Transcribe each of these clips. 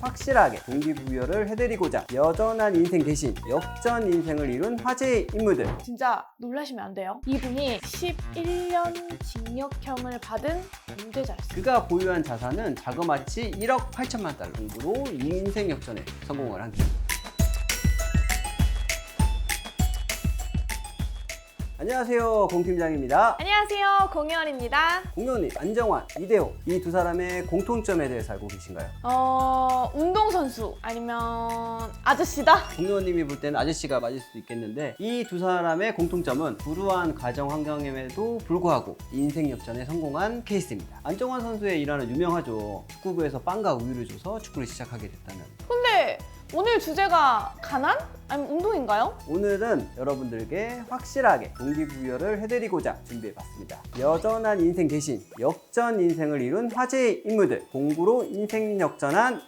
확실하게 동기부여를 해드리고자 여전한 인생 대신 역전 인생을 이룬 화제의 인물들 진짜 놀라시면 안 돼요. 이분이 11년 징역형을 받은 범죄자였어요. 그가 보유한 자산은 자그마치 1억 8천만 달러 정도로 인생 역전에 성공을 한 안녕하세요 공팀장입니다 안녕하세요, 공유원입니다. 공연이 안정환, 이대호 이 두 사람의 공통점에 대해서 알고 계신가요? 어, 운동선수 아니면 아저씨다? 공유원님이 볼 때는 아저씨가 맞을 수도 있겠는데 이 두 사람의 공통점은 불우한 가정 환경임에도 불구하고 인생 역전에 성공한 케이스입니다. 안정환 선수의 일화는 유명하죠. 축구부에서 빵과 우유를 줘서 축구를 시작하게 됐다는. 근데 오늘 주제가 가난? 아니면 운동인가요? 오늘은 여러분들께 확실하게 동기부여를 해드리고자 준비해봤습니다. 여전한 인생 대신 역전 인생을 이룬 화제의 인물들 공부로 인생 역전한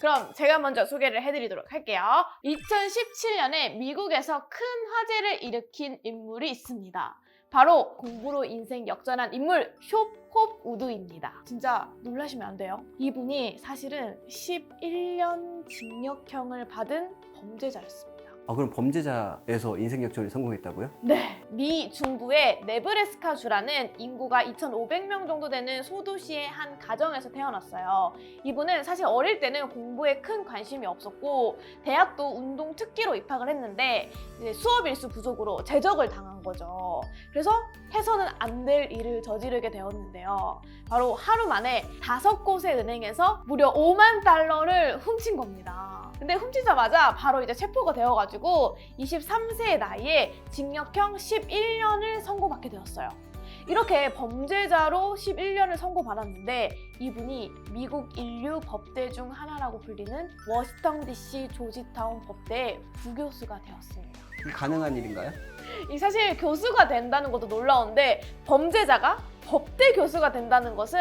그럼 제가 먼저 소개를 해드리도록 할게요. 2017년에 미국에서 큰 화제를 일으킨 인물이 있습니다. 바로 공부로 인생 역전한 인물 쇼홉 우드입니다. 진짜 놀라시면 안 돼요. 이분이 사실은 11년 징역형을 받은 범죄자였습니다. 아 그럼 범죄자에서 인생 역전이 성공했다고요? 네. 미 중부의 네브래스카 주라는 인구가 2,500명 정도 되는 소도시의 한 가정에서 태어났어요. 이분은 사실 어릴 때는 공부에 큰 관심이 없었고 대학도 운동 특기로 입학을 했는데 수업 일수 부족으로 제적을 당한 거죠. 그래서 해서는 안 될 일을 저지르게 되었는데요. 바로 하루 만에 다섯 곳의 은행에서 무려 5만 달러를 훔친 겁니다. 근데 훔치자마자 바로 이제 체포가 되어가지고 23세의 나이에 징역형 11년을 선고받게 되었어요. 이렇게 범죄자로 11년을 선고받았는데 이분이 미국 인류 법대 중 하나라고 불리는 워싱턴 DC 조지타운 법대의 부교수가 되었습니다. 가능한 일인가요? 이 사실 교수가 된다는 것도 놀라운데 범죄자가 법대 교수가 된다는 것은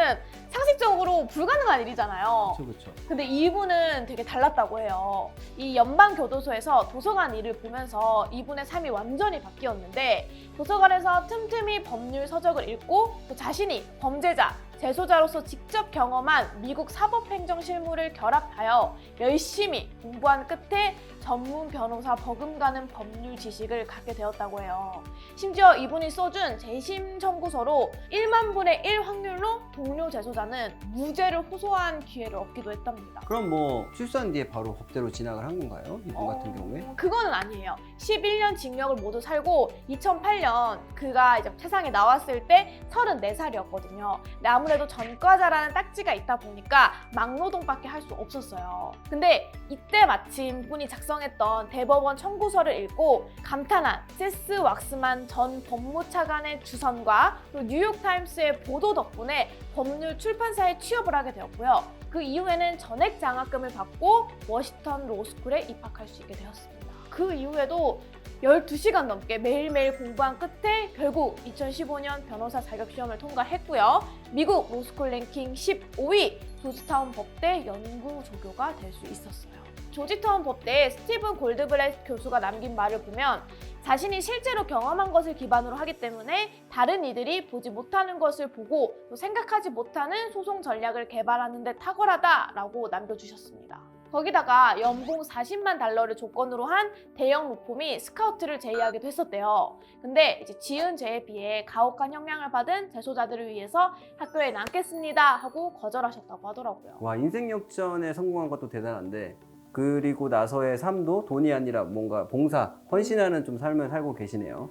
상식적으로 불가능한 일이잖아요. 그렇죠 그렇죠. 근데 이분은 되게 달랐다고 해요. 이 연방 교도소에서 도서관 일을 보면서 이분의 삶이 완전히 바뀌었는데 도서관에서 틈틈이 법률 서적을 읽고 또 자신이 범죄자, 재소자로서 직접 경험한 미국 사법행정 실무를 결합하여 열심히 공부한 끝에 전문 변호사 버금가는 법률 지식을 갖게 되었다고 해요. 심지어 이분이 써준 재심 청구서로 1만 분의 1 확률로 동료 재소자는 무죄를 호소한 기회를 얻기도 했답니다. 그럼 뭐 출산 뒤에 바로 법대로 진학을 한 건가요? 이분 같은 어, 경우에? 그거는 아니에요. 11년 징역을 모두 살고 2008년 그가 이제 세상에 나왔을 때 34살이었거든요. 근데 아무래도 전과자라는 딱지가 있다 보니까 막노동밖에 할 수 없었어요. 근데 이때 마침 분이 작성 했던 대법원 청구서를 읽고 감탄한 세스 왁스만 전 법무차관의 주선과 뉴욕타임스의 보도 덕분에 법률 출판사에 취업을 하게 되었고요. 그 이후에는 전액 장학금을 받고 워싱턴 로스쿨에 입학할 수 있게 되었습니다. 그 이후에도 12시간 넘게 매일매일 공부한 끝에 결국 2015년 변호사 자격 시험을 통과했고요. 미국 로스쿨 랭킹 15위 조지타운 법대 연구 조교가 될 수 있었어요. 조지타운 법대의 스티븐 골드브렛 교수가 남긴 말을 보면 자신이 실제로 경험한 것을 기반으로 하기 때문에 다른 이들이 보지 못하는 것을 보고 또 생각하지 못하는 소송 전략을 개발하는 데 탁월하다라고 남겨주셨습니다. 거기다가 연봉 40만 달러를 조건으로 한 대형 로펌이 스카우트를 제의하기도 했었대요. 근데 이제 지은 죄에 비해 가혹한 형량을 받은 재소자들을 위해서 학교에 남겠습니다 하고 거절하셨다고 하더라고요. 와 인생 역전에 성공한 것도 대단한데 그리고 나서의 삶도 돈이 아니라 뭔가 봉사, 헌신하는 좀 삶을 살고 계시네요.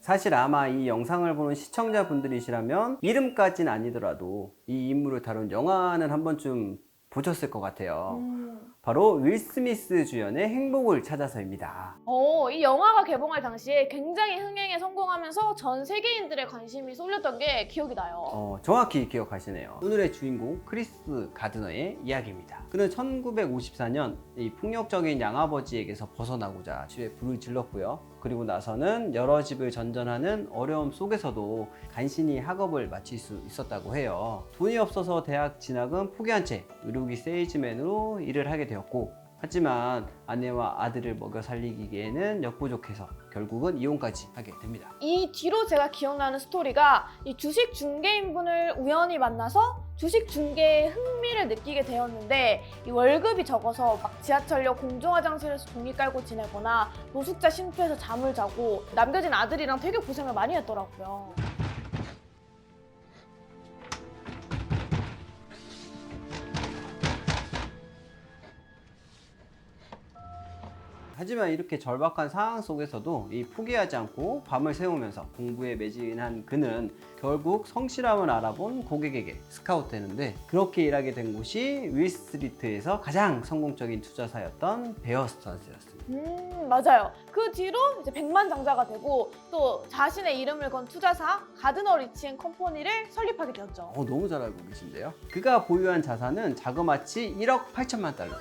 사실 아마 이 영상을 보는 시청자분들이시라면 이름까지는 아니더라도 이 인물을 다룬 영화는 한 번쯤 보셨을 것 같아요. 음. 바로 윌 스미스 주연의 행복을 찾아서입니다. 어, 이 영화가 개봉할 당시에 굉장히 흥행에 성공하면서 전 세계인들의 관심이 쏠렸던 게 기억이 나요. 어, 정확히 기억하시네요. 오늘의 주인공 크리스 가드너의 이야기입니다. 그는 1954년 이 폭력적인 양아버지에게서 벗어나고자 집에 불을 질렀고요. 그리고 나서는 여러 집을 전전하는 어려움 속에서도 간신히 학업을 마칠 수 있었다고 해요. 돈이 없어서 대학 진학은 포기한 채 의료기 세일즈맨으로 일을 하게 되었고 하지만 아내와 아들을 먹여 살리기에는 역부족해서 결국은 이혼까지 하게 됩니다. 이 뒤로 제가 기억나는 스토리가 이 주식 중개인분을 우연히 만나서 주식 중개에 흥미를 느끼게 되었는데 이 월급이 적어서 막 지하철역 공중 화장실에서 종이 깔고 지내거나 노숙자 쉼터에서 잠을 자고 남겨진 아들이랑 되게 고생을 많이 했더라고요. 하지만 이렇게 절박한 상황 속에서도 이 포기하지 않고 밤을 새우면서 공부에 매진한 그는 결국 성실함을 알아본 고객에게 스카우트되는데 그렇게 일하게 된 곳이 윌스트리트에서 가장 성공적인 투자사였던 베어스턴스였습니다. 음 맞아요. 그 뒤로 이제 백만장자가 되고 또 자신의 이름을 건 투자사 가드너 리치앤 컴퍼니를 설립하게 되었죠. 어, 너무 잘 알고 계신데요. 그가 보유한 자산은 자그마치 1억 8천만 달러.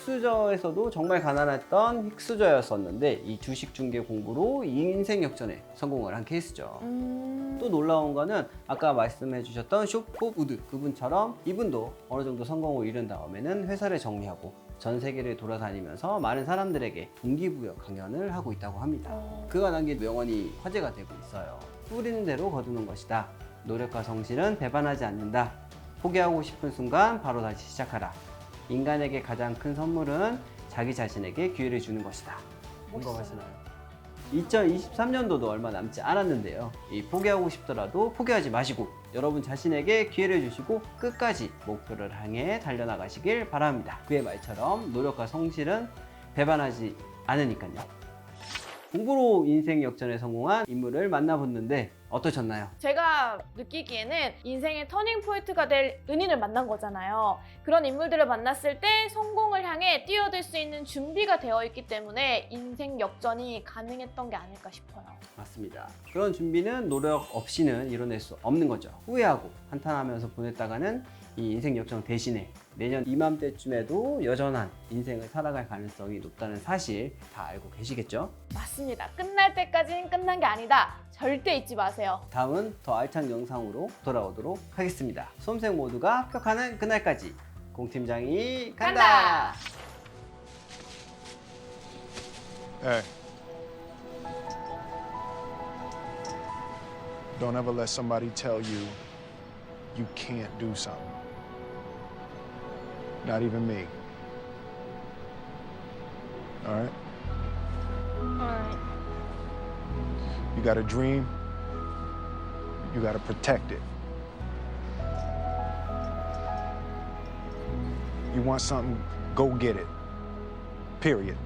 흑수저에서도 정말 가난했던 흑수저였었는데 이 주식 중개 공부로 인생 역전에 성공을 한 케이스죠. 음... 또 놀라운 거는 아까 말씀해 주셨던 쇼프 우드 그분처럼 이분도 어느 정도 성공을 이룬 다음에는 회사를 정리하고 전 세계를 돌아다니면서 많은 사람들에게 동기부여 강연을 하고 있다고 합니다. 어... 그가 남긴 명언이 화제가 되고 있어요. 뿌리는 대로 거두는 것이다. 노력과 성실은 배반하지 않는다. 포기하고 싶은 순간 바로 다시 시작하라. 인간에게 가장 큰 선물은 자기 자신에게 기회를 주는 것이다. 공감하시나요? 2023년도도 얼마 남지 않았는데요. 이 포기하고 싶더라도 포기하지 마시고 여러분 자신에게 기회를 주시고 끝까지 목표를 향해 달려나가시길 바랍니다. 그의 말처럼 노력과 성실은 배반하지 않으니까요. 공부로 인생 역전에 성공한 인물을 만나봤는데 어떠셨나요? 제가 느끼기에는 인생의 터닝 포인트가 될 은인을 만난 거잖아요. 그런 인물들을 만났을 때 성공을 향해 뛰어들 수 있는 준비가 되어 있기 때문에 인생 역전이 가능했던 게 아닐까 싶어요. 맞습니다. 그런 준비는 노력 없이는 이뤄낼 수 없는 거죠. 후회하고 한탄하면서 보냈다가는 이 인생 역전 대신에 내년 이맘때쯤에도 여전한 인생을 살아갈 가능성이 높다는 사실 다 알고 계시겠죠? 맞습니다. 끝날 때까지는 끝난 게 아니다. 절대 잊지 마세요. 다음은 더 알찬 영상으로 돌아오도록 하겠습니다. 수험생 모두가 합격하는 그날까지 공팀장이 간다. 간다. Hey. Don't ever let somebody tell you you can't do something. Not even me. All right? You got a dream, you got to protect it. You want something, go get it. Period.